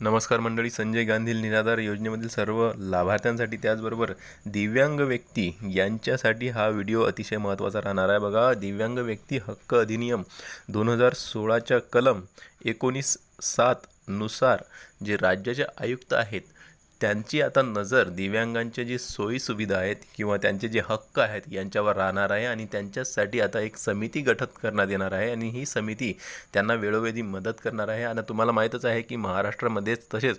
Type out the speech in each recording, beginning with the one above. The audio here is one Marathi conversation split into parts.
नमस्कार मंडळी संजय गांधी निराधार योजनेमधील सर्व लाभार्थ्यांसाठी त्याचबरोबर दिव्यांग व्यक्ती यांच्यासाठी हा व्हिडिओ अतिशय महत्त्वाचा राहणार आहे. बघा दिव्यांग व्यक्ती हक्क अधिनियम दोन हजार सोळाच्या कलम एकोणीस सातनुसार जे राज्याचे आयुक्त आहेत त्यांची आता नजर दिव्यांगांच्या जी सोयीसुविधा आहेत किंवा त्यांचे जे हक्क आहेत यांच्यावर राहणार आहे आणि त्यांच्यासाठी आता एक समिती गठित करण्यात येणार आहे आणि ही समिती त्यांना वेळोवेळी मदत करणार आहे. आणि तुम्हाला माहीतच आहे की महाराष्ट्रामध्येच तसेच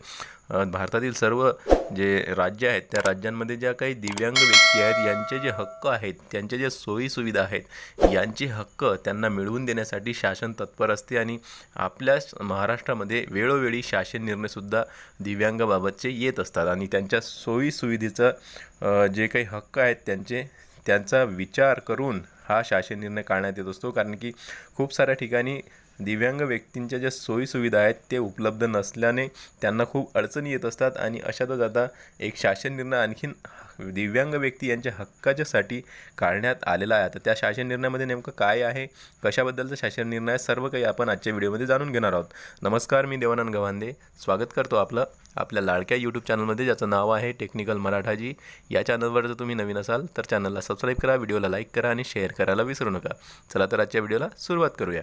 भारतातील सर्व जे राज्य आहेत त्या राज्यांमध्ये ज्या काही दिव्यांग व्यक्ती आहेत यांचे जे हक्क आहेत त्यांचे जे सोयीसुविधा आहेत यांचे हक्क त्यांना मिळवून देण्यासाठी शासन तत्पर असते आणि आपल्याच महाराष्ट्रामध्ये वेळोवेळी शासन निर्णयसुद्धा दिव्यांगाबाबतचे येत असतात. असतात. आणि त्यांच्या सोयीसुविधेचं जे काही हक्क आहेत त्यांचे त्यांचा विचार करून हा शासन निर्णय काढण्यात येत असतो. कारण की खूप साऱ्या ठिकाणी दिव्यांग व्यक्तींच्या ज्या सोयीसुविधा आहेत ते उपलब्ध नसल्याने त्यांना खूप अडचणी येत असतात आणि अशातच आता एक शासन निर्णय आणखीन दिव्यांग व्यक्ती यांच्या हक्काच्यासाठी काढण्यात आलेला आहे. आता त्या शासन निर्णयामध्ये नेमकं काय आहे कशाबद्दलचा शासन निर्णय सर्व काही आपण आजच्या व्हिडिओमध्ये जाणून घेणार आहोत. नमस्कार मी देवानंद गव्हांदे. स्वागत करतो आपलं आपल्या लाडक्या यूट्यूब चॅनलमध्ये ज्याचं नाव आहे टेक्निकल मराठाजी. या चॅनलवर जर तुम्ही नवीन असाल तर चॅनलला सबस्क्राईब करा व्हिडिओला लाईक करा आणि शेअर करायला विसरू नका. चला तर आजच्या व्हिडिओला सुरुवात करूया.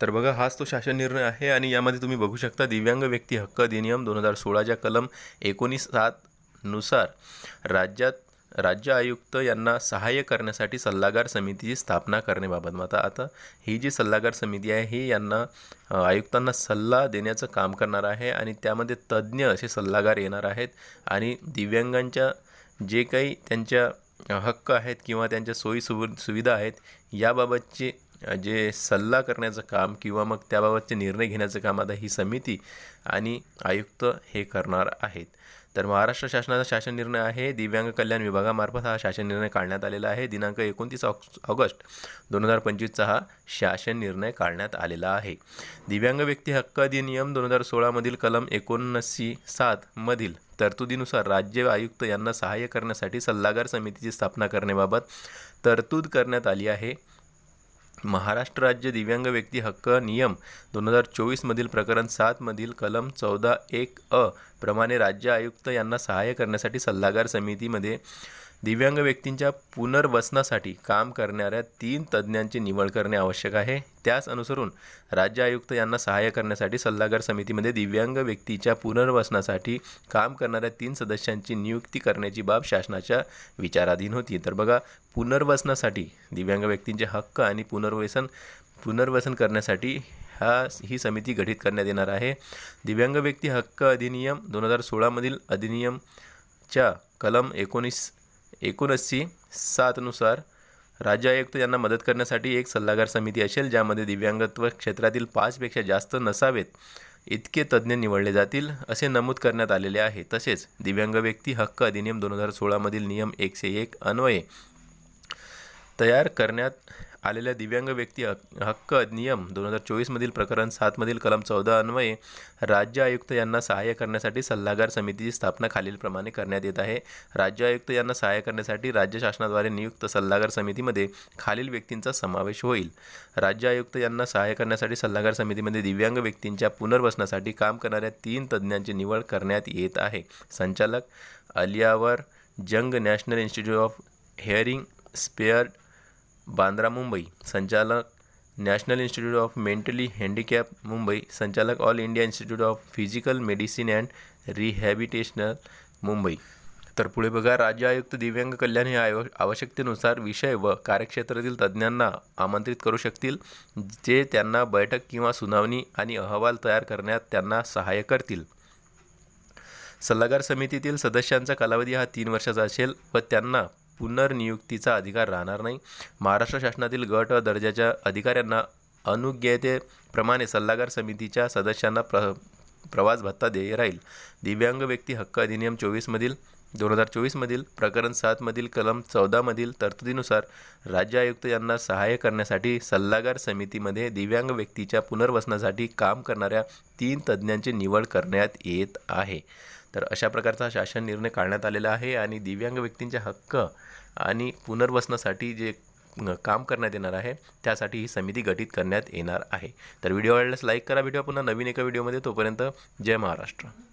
तर बघा हाच तो शासन निर्णय आहे आणि यामध्ये तुम्ही बघू शकता दिव्यांग व्यक्ती हक्क अधिनियम दोन हजार सोळाच्या कलम एकोणीस सातनुसार राज्यात राज्य आयुक्त यांना सहाय्य करण्यासाठी सल्लागार समितीची स्थापना करण्याबाबत. मग आता आता ही जी सल्लागार समिती आहे ही यांना आयुक्तांना सल्ला देण्याचं काम करणार आहे आणि त्यामध्ये तज्ज्ञ असे सल्लागार येणार आहेत आणि दिव्यांगांच्या जे काही त्यांच्या हक्क आहेत किंवा त्यांच्या सोयी सुवि सुविधा आहेत याबाबतचे जे सल्ला करण्याचं काम किंवा मग त्याबाबतचे निर्णय घेण्याचं काम आता ही समिती आणि आयुक्त हे करणार आहेत. तर महाराष्ट्र शासनाचा शासन निर्णय आहे. दिव्यांग कल्याण विभागामार्फत हा शासन निर्णय काढण्यात आलेला आहे. दिनांक एकोणतीस ऑक्स ऑगस्ट दोन हजार पंचवीसचा हा शासन निर्णय काढण्यात आलेला आहे. दिव्यांग व्यक्ती हक्क अधिनियम दोन हजार सोळामधील कलम एकोणऐंशी सातमधील तरतुदीनुसार राज्य आयुक्त यांना सहाय्य करण्यासाठी सल्लागार समितीची स्थापना करण्याबाबत तरतूद करण्यात आली आहे. महाराष्ट्र राज्य दिव्यांग व्यक्ती हक्क नियम दोन हजार चोवीसमधील प्रकरण सातमधील कलम चौदा एक अ प्रमाणे राज्य आयुक्त यांना सहाय्य करण्यासाठी सल्लागार समितीमध्ये दिव्यांग व्यक्तींच्या पुनर्वसनासाठी काम करणाऱ्या तीन तज्ज्ञांची निवड करणे आवश्यक आहे. त्यास अनुसरून राज्य आयुक्त यांना सहाय्य करण्यासाठी सल्लागार समितीमध्ये दिव्यांग व्यक्तीच्या पुनर्वसनासाठी काम करणाऱ्या तीन सदस्यांची नियुक्ती करण्याची बाब शासनाच्या विचाराधीन होती. तर बघा पुनर्वसनासाठी दिव्यांग व्यक्तींचे हक्क आणि पुनर्वसन पुनर्वसन करण्यासाठी हा ही समिती गठीत करण्यात येणार आहे. दिव्यांग व्यक्ती हक्क अधिनियम दोन हजार सोळामधील अधिनियमच्या कलम एकोणीस एकोणऐंशी सातनुसार राज्य आयुक्त यांना मदत करण्यासाठी एक सल्लागार समिती असेल ज्यामध्ये दिव्यांगत्व क्षेत्रातील पाचपेक्षा जास्त नसावेत इतके तज्ज्ञ निवडले जातील असे नमूद करण्यात आलेले आहे. तसेच दिव्यांग व्यक्ती हक्क अधिनियम दोन हजार सोळामधील नियम एकशे एक अन्वये तयार करण्यात आलेल्या दिव्यांग व्यक्ती हक्क नियम दोन हजार चोवीसमधील प्रकरण सातमधील कलम चौदा अन्वये राज्य आयुक्त यांना सहाय्य करण्यासाठी सल्लागार समितीची स्थापना खालीलप्रमाणे करण्यात येत आहे. राज्य आयुक्त यांना सहाय्य करण्यासाठी राज्य शासनाद्वारे नियुक्त सल्लागार समितीमध्ये खालील व्यक्तींचा समावेश होईल. राज्य आयुक्त यांना सहाय्य करण्यासाठी सल्लागार समितीमध्ये दिव्यांग व्यक्तींच्या पुनर्वसनासाठी काम करणाऱ्या तीन तज्ज्ञांची निवड करण्यात येत आहे. संचालक Aliyavar Jung national institute of hearing spare Bandra Mumbai. संचालक national institute of mentally handicap Mumbai. संचालक all India institute of physical medicine and rehabilitation Mumbai. तर पुढे बघा राज्य आयुक्त दिव्यांग कल्याण हे आयो आवश्यकतेनुसार विषय व कार्यक्षेत्रातील तज्ज्ञांना आमंत्रित करू शकतील जे त्यांना बैठक किंवा सुनावणी आणि अहवाल तयार करण्यात त्यांना सहाय्य करतील. सल्लागार समितीतील सदस्यांचा कालावधी हा तीन वर्षाचा असेल व त्यांना पुनर्नियुक्तीचा अधिकार राहणार नाही. महाराष्ट्र शासनातील गट व दर्जाच्या अधिकाऱ्यांना अनुज्ञेयतेप्रमाणे सल्लागार समितीच्या सदस्यांना प्र प्रवास भत्ता देय राहील. दिव्यांग व्यक्ती हक्क अधिनियम चोवीसमधील दोन हजार चोवीसमधील प्रकरण सातमधील कलम चौदामधील तरतुदीनुसार राज्य आयुक्त यांना सहाय्य करण्यासाठी सल्लागार समितीमध्ये दिव्यांग व्यक्तीच्या पुनर्वसनासाठी काम करणाऱ्या तीन तज्ज्ञांची निवड करण्यात येत आहे. तर अशा प्रकारचा शासन निर्णय काढण्यात आलेला आहे आणि दिव्यांग व्यक्तींचे हक्क आणि पुनर्वसनासाठी जे काम करण्यात येणार आहे त्यासाठी ही समिती गठीत करण्यात येणार आहे. तर व्हिडिओ आवडल्यास लाईक करा. भेटूया पुन्हा नवीन एका व्हिडिओमध्ये तोपर्यंत जय महाराष्ट्र.